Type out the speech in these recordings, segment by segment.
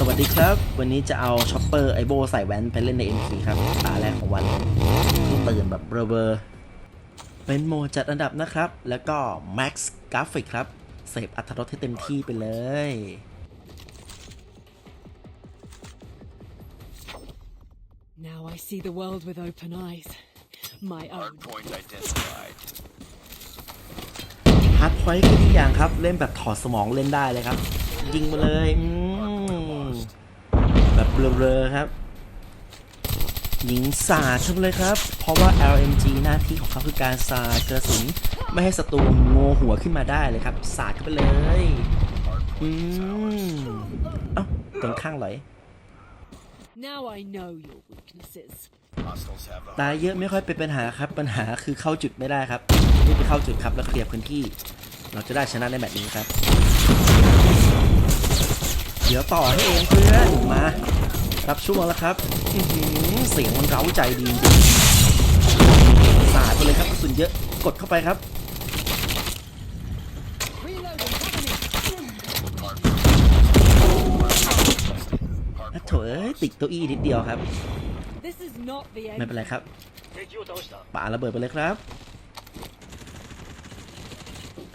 สวัสดีครับ วันนี้จะเอาช็อปเปอร์ไอโบใส่แว่นไปเล่นใน MC ครับตาแรกของวันตื่นแบบเบลอๆเป็นโหมดจัดอันดับนะครับ แล้วก็ Max Graphic ครับ เสพอัตรสให้เต็มที่ไปเลย Now I see the world with open eyes. My own. Hardpoint identified. ฮาร์ดพอยต์คือทุกอย่างครับ เล่นแบบถอดสมองเล่นได้เลยครับ ยิงมาเลยอืม แบบเบลอๆครับ ยิงสาดขึ้นมาเลยครับ เพราะว่า LMG หน้าที่ของเขาคือการสาดกระสุน ไม่ให้ศัตรูโงหัวขึ้นมาได้เลยครับ สาดเข้าไปเลย อืมเอ้าตรงข้างไหล Now I know your weaknesses. Hostiles have the ตายเยอะไม่ค่อยเป็นปัญหาครับ ปัญหาคือเข้าจุดไม่ได้ครับรีบไปเข้าจุดครับแล้วเคลียร์พื้นที่ เราจะได้ชนะในแมตช์นี้ครับ เดี๋ยวต่อให้เองเพื่อนมารับช่วงแล้วครับอื้อหือเสียงมันเร้าใจดีจริงสาดไปเลยครับกระสุนเยอะกดเข้าไปครับอะโถเอ้ยติดเก้าอี้นิดเดียวครับ This is not the ไม่ end. เป็นไรครับป่าระเบิดไปเลยครับ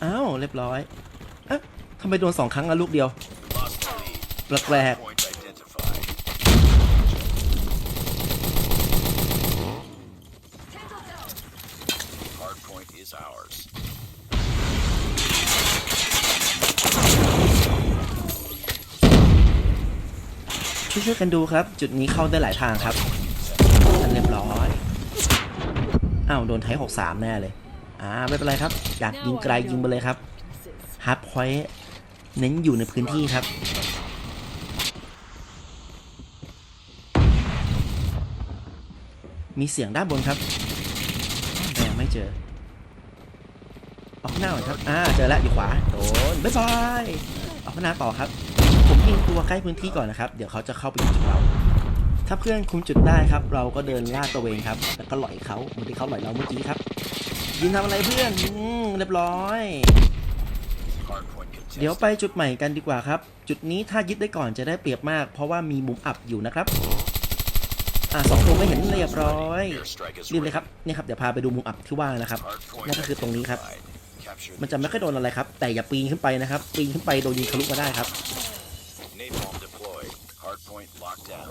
อ้าวเรียบร้อยเอ๊ะทำไมโดนสองครั้งอะลูกเดียว lost the lead. แปลกช่วยๆกันดูครับ จุดนี้เข้าได้หลายทางครับอันเรียบร้อยอ้าวโดนไทยหกสามแน่เลย อ่า ไม่เป็นไรครับ อยากยิงไกลยิงไปเลยครับฮาร์ดพอยต์เน้นอยู่ในพื้นที่ครับ มีเสียงด้านบนครับแต่ไม่เจอ ออกหน้าหน่อยครับ อ่า เจอแล้วอยู่ขวา โดนบ๊ายบาย ออกหน้าต่อครับ ผมยิงตัวใกล้พื้นที่ก่อนนะครับ เดี๋ยวเขาจะเข้าไปยิงเรา ถ้าเพื่อนคุมจุดได้ครับ เราก็เดินลาดตระเวนครับ แล้วก็หล่อยเขาเหมือนที่เขาหล่อยเราเมื่อกี้ครับ ยิงทำอะไรเพื่อน อืมเรียบร้อยเดี๋ยวไปจุดใหม่กันดีกว่าครับ จุดนี้ถ้ายึดได้ก่อนจะได้เปรียบมาก เพราะว่ามีมุมอับอยู่นะครับ อ่าสองตัวไม่เห็นเรียบร้อย Airstrike is รีบเลย ready. ครับนี่ครับเดี๋ยวพาไปดูมุมอับที่ว่างนะครับ Hardpoint นั่นก็คือตรงนี้ครับ identified. Capture มันจะไม่ค่อยโดนอะไรครับ แต่อย่าปีนขึ้นไปนะครับ ปีนขึ้นไปโดนยิงทะลุมาได้ครับ Napalm deployed. Hardpoint locked down.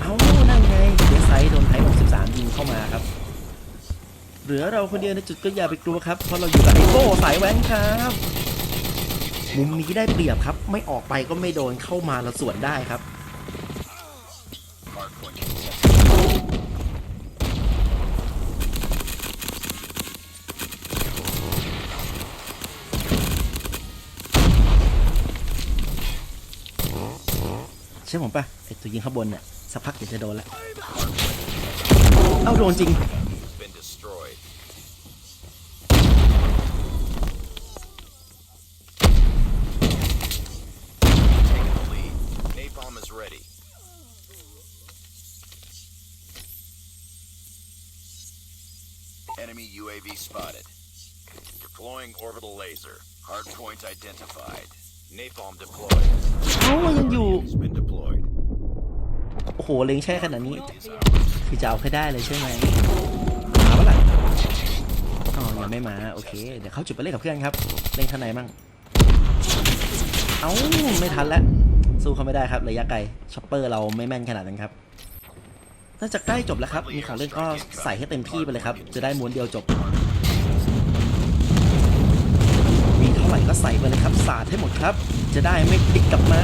เอ้านั่นไงเดซไซด์โดนไทย63ยิงเข้ามาครับเหลือเราคนเดียวในจุดก็อย่าไปกลัวครับ เพราะเราอยู่กับไอโก้สายแว้นครับ มุมนี้ได้เปรียบครับ ไม่ออกไปก็ไม่โดนเข้ามาเราสวนได้ครับ ใช่ผมปะไอตัวยิงข้างบนเนี่ยสักพักเดี๋ยวจะโดนล้วเอ้าโดนจริง Enemy UAV spotted. Deploying orbital laser. Hardpoint identified. Napalm deployed. เอ้ามันยังอยู่ Has been deployed. โอ้โหเล็งแช่ขนาดนี้ Not Is the ours. end. คือจะเอาแค่ได้เลยใช่ไหมมาปะล่ะอ๋อยังไม่มา โอเค เดี๋ยวเข้าจุดไปเล่นกับเพื่อนครับ เล่นข้างในมั่งเอ้า ไม่ทันแล้ว สู้เขาไม่ได้ครับ ระยะไกล ช็อปเปอร์เราไม่แม่นขนาดนั้นครับ น่าจะใกล้จบแล้วครับ มีของเล่นก็ใส่ให้เต็มที่ไปเลยครับ จะได้ม้วนเดียวจบ มีเท่าไหร่ก็ใส่ไปเลยครับ สาดให้หมดครับ จะได้ไม่พลิกกลับมา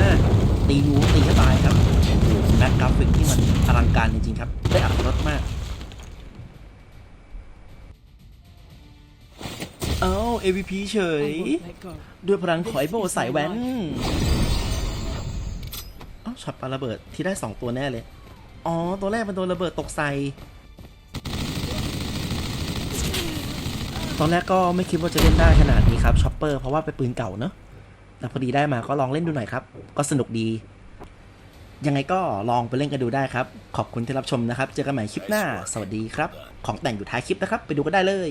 ตีงูตีให้ตายครับโอ้โหแบ็คกราฟิกที่มันอลังการจริงๆครับ ได้อัตรสมาก เอ้า AVP เฉย ด้วยพลังขอยโบสายแว้นอ้าช็อตปาระเบิดที่ได้ 2 ตัวแน่เลย อ๋อ ตัวแรกเป็นตัวระเบิดตกใส่ ตอนแรกก็ไม่คิดว่าจะเล่นได้ขนาดนี้ครับช็อปเปอร์เพราะว่าเป็นปืนเก่าเนอะแต่พอดีได้มาก็ลองเล่นดูหน่อยครับ ก็สนุกดี ยังไงก็ลองไปเล่นกันดูได้ครับ ขอบคุณที่รับชมนะครับ เจอกันใหม่คลิปหน้า สวัสดีครับ ของแต่งอยู่ท้ายคลิปนะครับ ไปดูก็ได้เลย